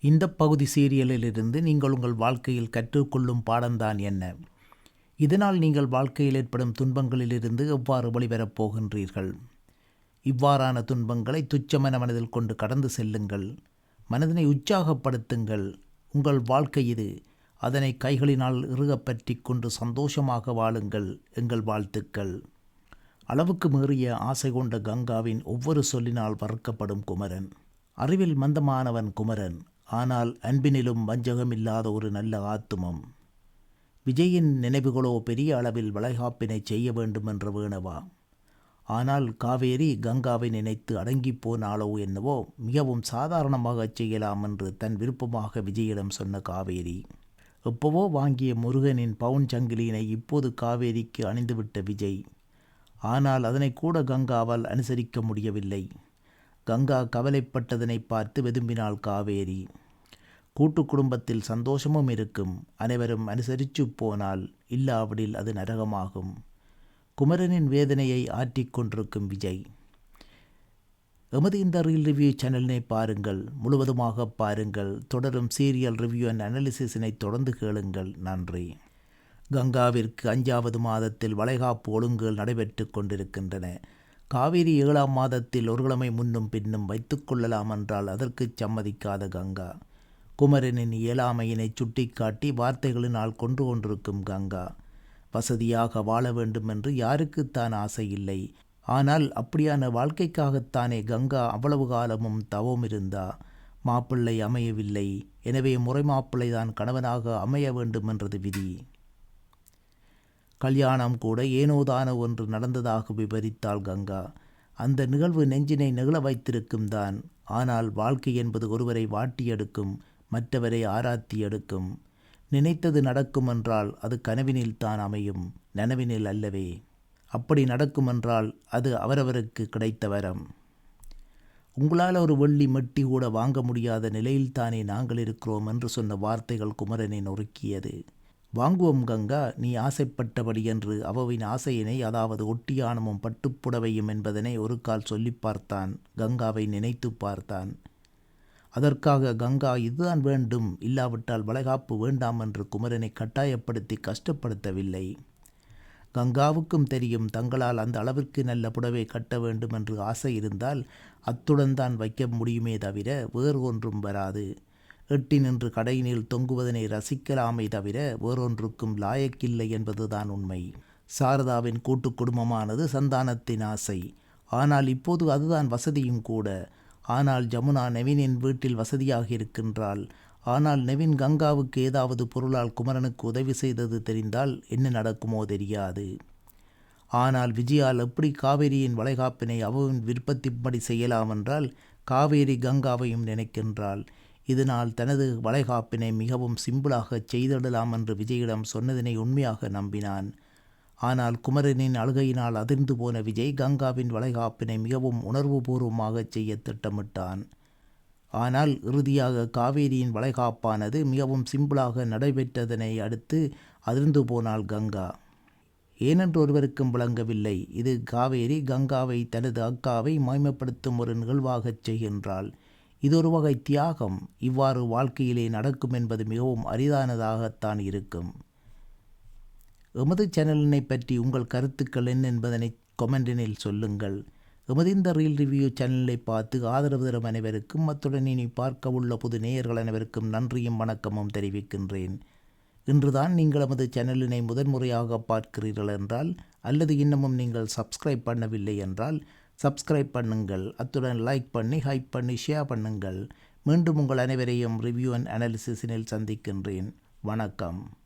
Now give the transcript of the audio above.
இந்த பகுதி சீரியலிலிருந்து நீங்கள் உங்கள் வாழ்க்கையில் கற்றுக்கொள்ளும் பாடம்தான் என்ன? இதனால் நீங்கள் வாழ்க்கையில் ஏற்படும் துன்பங்களிலிருந்து எவ்வாறு வெளிவரப் போகின்றீர்கள்? இவ்வாறான துன்பங்களை துச்சமென மனதில் கொண்டு கடந்து செல்லுங்கள். மனதினை உற்சாகப்படுத்துங்கள். உங்கள் வாழ்க்கை இது. அதனை கைகளினால் இறுகப்பற்றி கொண்டு சந்தோஷமாக வாழுங்கள் எங்கள் வாழ்த்துக்கள். அளவுக்கு மீறிய ஆசை கொண்ட கங்காவின் ஒவ்வொரு சொல்லினால் வறுக்கப்படும் குமரன். அறிவில் மந்தமானவன் குமரன். ஆனால் அன்பினிலும் வஞ்சகமில்லாத ஒரு நல்ல ஆத்துமம். விஜயின் நினைவுகளோ பெரிய அளவில் வளைகாப்பினை செய்ய வேண்டும் என்ற வேணவா? ஆனால் காவேரி கங்காவை நினைத்து அடங்கிப் போனாலோ என்னவோ மிகவும் சாதாரணமாகச் செய்யலாம் என்று தன் விருப்பமாக விஜயிடம் சொன்ன காவேரி. எப்போவோ வாங்கிய முருகனின் பவுன் சங்கிலியினை இப்போது காவேரிக்கு அணிந்துவிட்ட விஜய். ஆனால் அதனை கூட கங்காவால் அனுசரிக்க முடியவில்லை. கங்கா கவலைப்பட்டதனை பார்த்து வெதும்பினாள் காவேரி. கூட்டு குடும்பத்தில் சந்தோஷமும் இருக்கும். அனைவரும் அனுசரித்து போனால் இல்லாவிடில் அது நரகமாகும். குமரனின் வேதனையை ஆற்றிக்கொண்டிருக்கும் விஜய். எமது இந்த ரீல் ரிவ்யூ சேனலினை பாருங்கள். முழுவதுமாக பாருங்கள். தொடரும் சீரியல் ரிவ்யூ அண்ட் அனாலிசிஸினை தொடர்ந்து கேளுங்கள். நன்றி. கங்காவிற்கு அஞ்சாவது மாதத்தில் வளைகாப்பு ஒழுங்குகள் நடைபெற்று கொண்டிருக்கின்றன. காவிரி ஏழாம் மாதத்தில் ஒரு கிழமை முன்னும் பின்னும் வைத்துக்கொள்ளலாம் என்றால் அதற்கு சம்மதிக்காத கங்கா. குமரனின் இயலாமையினை சுட்டிக்காட்டி வார்த்தைகளினால் கொன்று கொண்டிருக்கும் கங்கா. வசதியாக வாழ வேண்டும் என்று யாருக்குத்தான் ஆசை இல்லை. ஆனால் அப்படியான வாழ்க்கைக்காகத்தானே கங்கா அவ்வளவு காலமும் தவம் இருந்தா. மாப்பிள்ளை அமையவில்லை. எனவே முறை மாப்பிள்ளை தான் கணவனாக அமைய வேண்டும் என்றது விதி. கல்யாணம் கூட ஏனோதானோ ஒன்று நடந்ததாக விவரித்தாள் கங்கா. அந்த நிகழ்வு நெஞ்சினை நிகழ வைத்திருக்கும் தான். ஆனால் வாழ்க்கை என்பது ஒருவரை வாட்டியெடுக்கும் மற்றவரை ஆராத்தி எடுக்கும். நினைத்தது நடக்கும் என்றால் அது கனவினில் தான் அமையும் நனவினில் அல்லவே. அப்படி நடக்குமென்றால் அது அவரவருக்கு கிடைத்த வரம். உங்களால் ஒரு வெள்ளி மெட்டி கூட வாங்க முடியாத நிலையில்தானே நாங்கள் இருக்கிறோம் என்று சொன்ன வார்த்தைகள் குமரனை நொறுக்கியது. வாங்குவோம் கங்கா நீ ஆசைப்பட்டபடி என்று அவவின் ஆசையினை அதாவது ஒட்டியானமும் பட்டுப்புடவையும் என்பதனை ஒரு கால் சொல்லி பார்த்தான். கங்காவை நினைத்து பார்த்தான். அதற்காக கங்கா இதுதான் வேண்டும். இல்லாவிட்டால் வளைகாப்பு வேண்டாம் என்று குமரனை கட்டாயப்படுத்தி கஷ்டப்படுத்தவில்லை. கங்காவுக்கும் தெரியும் தங்களால் அந்த அளவிற்கு நல்ல புடவை கட்ட வேண்டும் என்று ஆசை இருந்தால் அத்துடன் தான் வைக்க முடியுமே தவிர வேறு ஒன்றும் வராது. எட்டி நின்று கடையினில் தொங்குவதனை ரசிக்கலாமே தவிர வேறொன்றுக்கும் லாயக்கில்லை என்பதுதான் உண்மை. சாரதாவின் கூட்டு குடும்பமானது சந்தானத்தின் ஆசை. ஆனால் இப்போது அதுதான் வசதியும் கூட. ஆனால் ஜமுனா நெவினின் வீட்டில் வசதியாக இருக்கின்றாள். ஆனால் நெவின் கங்காவுக்கு ஏதாவது பொருளால் குமரனுக்கு உதவி செய்தது தெரிந்தால் என்ன நடக்குமோ தெரியாது. ஆனால் விஜயால் எப்படி காவேரியின் வளைகாப்பினை அவவின் விருப்பத்தின்படி செய்யலாம் என்றால் காவேரி கங்காவையும் நினைக்கின்றாள். இதனால் தனது வளைகாப்பினை மிகவும் சிம்பிளாக செய்திடலாம் என்று விஜயிடம் சொன்னதினை உண்மையாக நம்பினான். ஆனால் குமரனின் அழுகையினால் அதிர்ந்து போன விஜய் கங்காவின் வளைகாப்பினை மிகவும் உணர்வுபூர்வமாக செய்ய திட்டமிட்டான். ஆனால் இறுதியாக காவேரியின் வளைகாப்பானது மிகவும் சிம்பிளாக நடைபெற்றதனை அடுத்து அதிர்ந்து போனாள் கங்கா. ஏனென்று ஒருவருக்கும் விளங்கவில்லை. இது காவேரி கங்காவை தனது அக்காவை மாய்மைப்படுத்தும் ஒரு நிகழ்வாகச் செய்கின்றாள். இது ஒரு வகை தியாகம் இவ்வாறு வாழ்க்கையிலே நடக்கும் என்பது மிகவும் அரிதானதாகத்தான் இருக்கும். எமது சேனலினை பற்றி உங்கள் கருத்துக்கள் என்ன என்பதனை கொமெண்டினில் சொல்லுங்கள். எமது இந்த ரீல் ரிவ்யூ சேனலை பார்த்து ஆதரவு தரும் அனைவருக்கும் அத்துடன் இனி பார்க்க உள்ள புது நேயர்கள் அனைவருக்கும் நன்றியும் வணக்கமும் தெரிவிக்கின்றேன். இன்றுதான் நீங்கள் எமது சேனலினை முதன்முறையாக பார்க்கிறீர்கள் என்றால் அல்லது இன்னமும் நீங்கள் சப்ஸ்கிரைப் பண்ணவில்லை என்றால் சப்ஸ்கிரைப் பண்ணுங்கள். அத்துடன் லைக் பண்ணி ஹைப் பண்ணி ஷேர் பண்ணுங்கள். மீண்டும் உங்கள் அனைவரையும் ரிவ்யூ அண்ட் அனாலிசிஸினில் சந்திக்கின்றேன். வணக்கம்.